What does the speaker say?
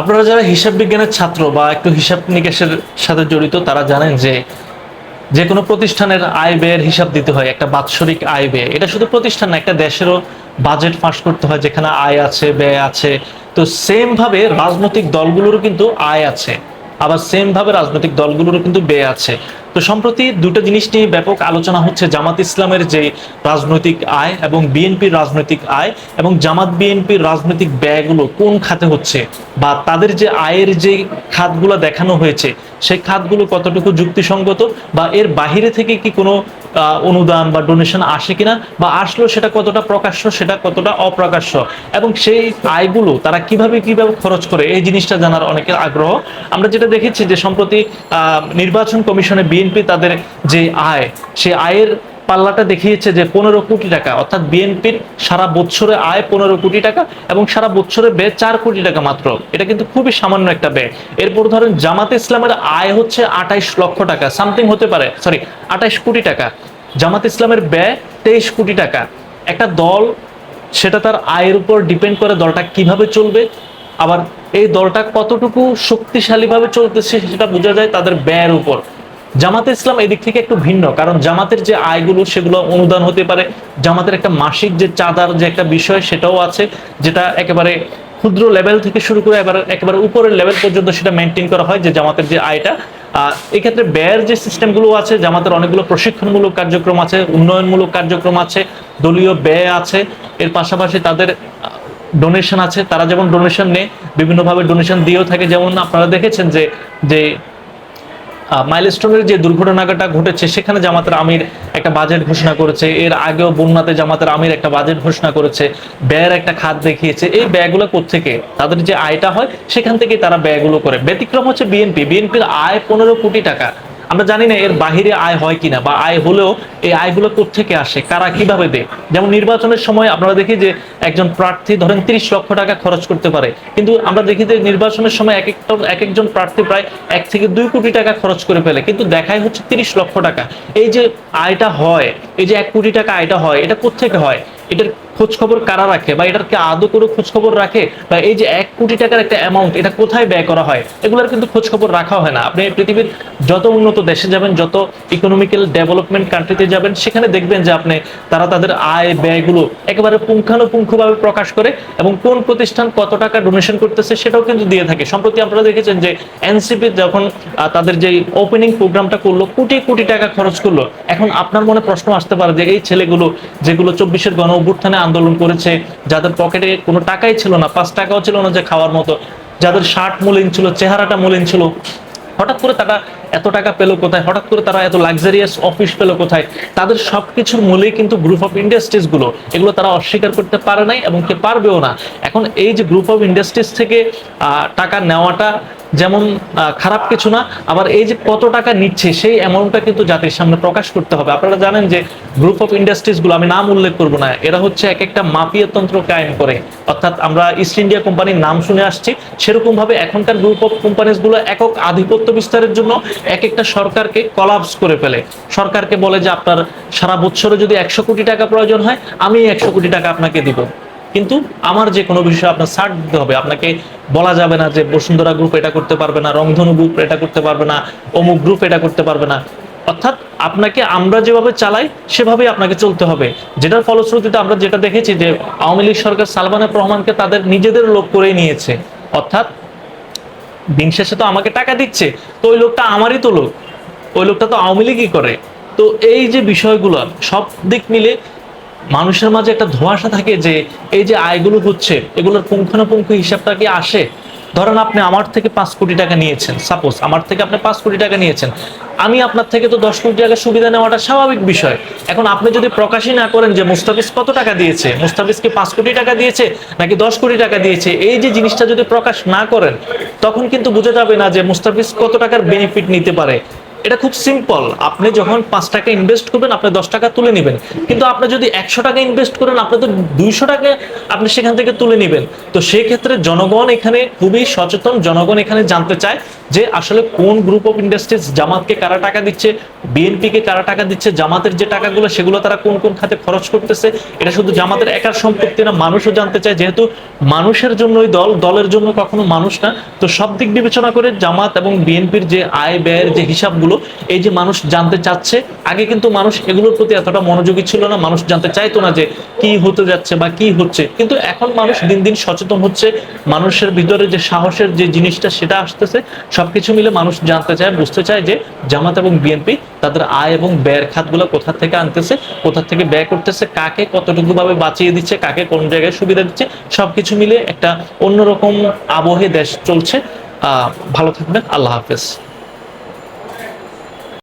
আপনারা যারা হিসাব বিজ্ঞানের ছাত্র বা একটু হিসাব নিকাশের সাথে জড়িত, তারা জানেন যে যে কোনো প্রতিষ্ঠানের আয় ব্যয়ের হিসাব দিতে হয়, একটা বাৎসরিক আয় ব্যয়। এটা শুধু প্রতিষ্ঠান না, একটা দেশেরও বাজেট ফাঁস করতে হয়, যেখানে আয় আছে, ব্যয় আছে। তো সেমভাবে রাজনৈতিক দলগুলোরও কিন্তু আয় আছে, আবার সেমভাবে রাজনৈতিক দলগুলোরও কিন্তু ব্যয় আছে। তো সম্প্রতি দুটো জিনিস নিয়ে ব্যাপক আলোচনা হচ্ছে। জামাত ইসলামের যে রাজনৈতিক আয় এবং বিএনপির রাজনৈতিক আয় এবং জামাত বিএনপির রাজনৈতিক ব্যয়গুলো কোন খাতে হচ্ছে বা তাদের যে আয়ের যে খাতগুলো দেখানো হয়েছে, সেই খাতগুলো কতটুকু যুক্তিসঙ্গত বা এর বাহিরে থেকে কি কোনো অনুদান বা ডোনেশন আসে কিনা বা আসলেও সেটা কতটা প্রকাশ্য, সেটা কতটা অপ্রকাশ্য এবং সেই আয়গুলো তারা কীভাবে কীভাবে খরচ করে, এই জিনিসটা জানার অনেকের আগ্রহ। আমরা যেটা দেখেছি যে সম্প্রতি নির্বাচন কমিশনে বিএনপি তাদের যে আয় সে আয়ের পাল্লাটা দেখিয়েছে যে পনেরো কোটি টাকা, অর্থাৎ বিএনপির সারা বছরে আয় পনেরো কোটি টাকা এবং সারা বছরে ব্যয় চার কোটি টাকা মাত্র। এটা কিন্তু খুবই সামান্য একটা ব্যয়। এরপর ধরেন জামাত ইসলামের আয় হচ্ছে আঠাইশ লক্ষ টাকা, সামথিং হতে পারে, সরি, আঠাইশ কোটি টাকা। জামাত ইসলামের ব্যয় তেইশ কোটি টাকা। একটা দল, সেটা তার আয়ের উপর ডিপেন্ড করে দলটা কীভাবে চলবে। আবার এই দলটা কতটুকু শক্তিশালীভাবে চলতেছে সেটা বোঝা যায় তাদের ব্যয়ের উপর। জামাতে ইসলাম এদিক থেকে একটু ভিন্ন, কারণ জামাতের যে আয়গুলো সেগুলো অনুদান হতে পারে। জামাতের একটা মাসিক যে চাঁদার যে একটা বিষয় সেটাও আছে, যেটা একেবারে ক্ষুদ্র লেভেল থেকে শুরু করে এবার একেবারে উপরের লেভেল পর্যন্ত সেটা মেনটেন করা হয় যে জামাতের যে আয়টা। এক্ষেত্রে ব্যয়ের যে সিস্টেমগুলো আছে, জামাতের অনেকগুলো প্রশিক্ষণমূলক কার্যক্রম আছে, উন্নয়নমূলক কার্যক্রম আছে, দলীয় ব্যয় আছে, এর পাশাপাশি তাদের ডোনেশন আছে। তারা যেমন ডোনেশন নেয়, বিভিন্নভাবে ডোনেশন দিয়েও থাকে। যেমন আপনারা দেখেছেন যে যে মাইলস্টোনের যে দুর্ঘটনাটা ঘটেছে, সেখানে জামাতের আমির একটা বাজেট ঘোষণা করেছে। এর আগেও বন্যাতে জামাতের আমির একটা বাজেট ঘোষণা করেছে। ব্যয়ের একটা খাত দেখিয়েছে। এই ব্যয়গুলো কোথেকে তাদের যে আয়টা হয়, সেখান থেকে তারা ব্যয়গুলো করে। ব্যতিক্রম হচ্ছে বিএনপি। বিএনপির আয় পনেরো কোটি টাকা। আমরা জানি না এর বাহিরে আয় হয় কিনা বা আয় হলেও এই আয়গুলো থেকে আসে, কারা কীভাবে দেয়? যেমন নির্বাচনের সময় আপনারা দেখি যে একজন প্রার্থী ধরেন তিরিশ লক্ষ টাকা খরচ করতে পারে, কিন্তু আমরা দেখি যে নির্বাচনের সময় এক একটা এক একজন প্রার্থী প্রায় এক থেকে দুই কোটি টাকা খরচ করে ফেলে, কিন্তু দেখাই হচ্ছে তিরিশ লক্ষ টাকা। এই যে আয়টা হয়, এই যে এক কোটি টাকা আয়টা হয়, এটা কোত্থেকে হয়? এটার খোঁজ খবর কারা রাখে বা এটার কি আদৌ করে খোঁজ খবর রাখে? বা এই যে কোটি টাকার একটা অ্যামাউন্ট এটা কোথায় ব্যয় করা হয়, এগুলোর কিন্তু খোঁজ খবর রাখা হয় না। আপনি পৃথিবীর যত উন্নত দেশে যাবেন, যত ইকোনমিক্যাল ডেভেলপমেন্ট কান্ট্রিতে যাবেন, সেখানে দেখবেন যে আপনি, তারা তাদের আয় ব্যয়গুলো একেবারে পুঙ্খানুপুঙ্খভাবে প্রকাশ করে এবং কোন প্রতিষ্ঠান কত টাকা ডোনেশন করতেছে সেটাও কিন্তু দিয়ে থাকে। সম্প্রতি আপনারা দেখেছেন যে এনসিপি যখন তাদের যে ওপেনিং প্রোগ্রামটা করল, কোটি কোটি টাকা খরচ করল, এখন আপনার মনে প্রশ্ন আসতে পারে যে এই ছেলেগুলো যেগুলো চব্বিশের গণ অভ্যুত্থানে আন্দোলন করেছে, যাদের পকেটে কোনো টাকাই ছিল না, পাঁচ টাকাও ছিল না যে খাওয়ার মতো। যাদের শার্ট মলিন ছিল, চেহারাটা মলিন ছিল, হঠাৎ করে তারা এত টাকা পেল কোথায়? হঠাৎ করে তারা এত লাক্সারিয়াস অফিস পেল কোথায়? তাদের সবকিছুর মূলেই কিন্তু গ্রুপ অফ ইন্ডাস্ট্রিজগুলো। এগুলো তারা অস্বীকার করতে পারে নাই এবং কে পারবেও না। এখন এই যে গ্রুপ অফ ইন্ডাস্ট্রিজ থেকে টাকা নেওয়াটা যেমন খারাপ কিছু না, আবার এই যে কত টাকা নিচ্ছে, সেই অ্যামাউন্টটা কিন্তু জাতির সামনে প্রকাশ করতে হবে। আপনারা জানেন যে গ্রুপ অফ ইন্ডাস্ট্রিজগুলো, আমি নাম উল্লেখ করব না, এরা হচ্ছে এক একটা মাফিয়া তন্ত্র কায়েম করে। অর্থাৎ আমরা ইস্ট ইন্ডিয়া কোম্পানির নাম শুনে আসছি সেরকম ভাবে এখনকার গ্রুপ অফ কোম্পানিজগুলো একক আধিপত্য বিস্তারের জন্য এক একটা সরকারকে কলাপস করে ফেলে। সরকারকে বলে যে, আপনার সারা বছরে যদি একশো কোটি টাকা প্রয়োজন হয়, আমি একশো কোটি টাকা আপনাকে দিব। কিন্তু আমার যে কোনো বিষয়ে আপনার ছাড় দিতে হবে। আপনাকে বলা যাবে না যে বসুন্ধরা গ্রুপ এটা করতে পারবে না, রংধনু গ্রুপ এটা করতে পারবে না, অমুক গ্রুপ এটা করতে পারবে না। অর্থাৎ আপনাকে আমরা যেভাবে চালাই, সেভাবেই আপনাকে চলতে হবে। যেটার ফলশ্রুতিতে আমরা যেটা দেখেছি যে আওয়ামী লীগ সরকার সালমানের রহমানকে তাদের নিজেদের লোক করে নিয়েছে। অর্থাৎ দিন শেষে তো আমাকে টাকা দিচ্ছে, তো ওই লোকটা আমারই তো লোক, ওই লোকটা তো আওয়ামী লীগই করে। তো এই যে বিষয়গুলো, সব দিক মিলে মানুষের মাঝে একটা ধোঁয়াশা থাকে যে এই যে আয়গুলো হচ্ছে, এগুলোর পুঙ্খানুপুঙ্খ হিসাবটা কি আসে? ধরেন আপনি আমার থেকে পাঁচ কোটি টাকা নিয়েছেন সাপোজ আমার থেকে আপনি পাঁচ কোটি টাকা নিয়েছেন। আমি আপনার থেকে তো দশ কোটি টাকা সুবিধা নেওয়াটা স্বাভাবিক বিষয়। এখন আপনি যদি প্রকাশই না করেন যে মুস্তাফিজ কত টাকা দিয়েছে, মুস্তাফিজ কি পাঁচ কোটি টাকা দিয়েছে নাকি দশ কোটি টাকা দিয়েছে, এই যে জিনিসটা যদি প্রকাশ না করেন, তখন কিন্তু বোঝা যাবে না যে মুস্তাফিজ কত টাকার বেনিফিট নিতে পারে। এটা খুব সিম্পল আপনি যখন পাঁচ টাকা ইনভেস্ট করবেন, আপনি দশ টাকা তুলে নেবেন। কিন্তু আপনি যদি একশো টাকা ইনভেস্ট করেন, আপনি তো দুইশো টাকা আপনি সেখান থেকে তুলে নেবেন। তো সেই ক্ষেত্রে জনগণ এখানে খুবই সচেতন। জনগণ এখানে জানতে চায় যে আসলে কোন গ্রুপ অফ ইন্ডাস্ট্রিজ জামাতকে কারা টাকা দিচ্ছে বিএনপি কে কারা টাকা দিচ্ছে, জামাতের যে টাকাগুলো, সেগুলো তারা কোন কোন খাতে খরচ করতেছে। এটা শুধু জামাতের একার সম্পত্তি না, মানুষও জানতে চায়। যেহেতু মানুষের জন্যই দল, দলের জন্য কখনো মানুষ না। তো সব দিক বিবেচনা করে জামাত এবং বিএনপির যে আয় ব্যয়ের যে হিসাবগুলো এই যে মানুষ জানতে চাচ্ছে, আগে কিন্তু মানুষ এগুলোর প্রতি এতটা মনোযোগী ছিল না, মানুষ জানতে চাইতো না যে কি হতে যাচ্ছে বা কি হচ্ছে। কিন্তু এখন মানুষ দিন দিন সচেতন হচ্ছে, মানুষের ভিতরে যে সাহসের যে জিনিসটা সেটা আসতেছে, সবকিছু মিলে মানুষ জানতে চায়, বুঝতে চায় যে জামাত এবং বিএনপি তাদের আয় এবং ব্যয়ের খাতগুলো কোথা থেকে আনতেছে, কোথা থেকে ব্যয় করতেছে, কাকে কতটুকু ভাবে বাঁচিয়ে দিচ্ছে, কাকে কোন জায়গায় সুবিধা দিচ্ছে, সবকিছু মিলে একটা অন্যরকম আবহে দেশ চলছে। আহ, ভালো থাকবেন, আল্লাহ হাফেজ।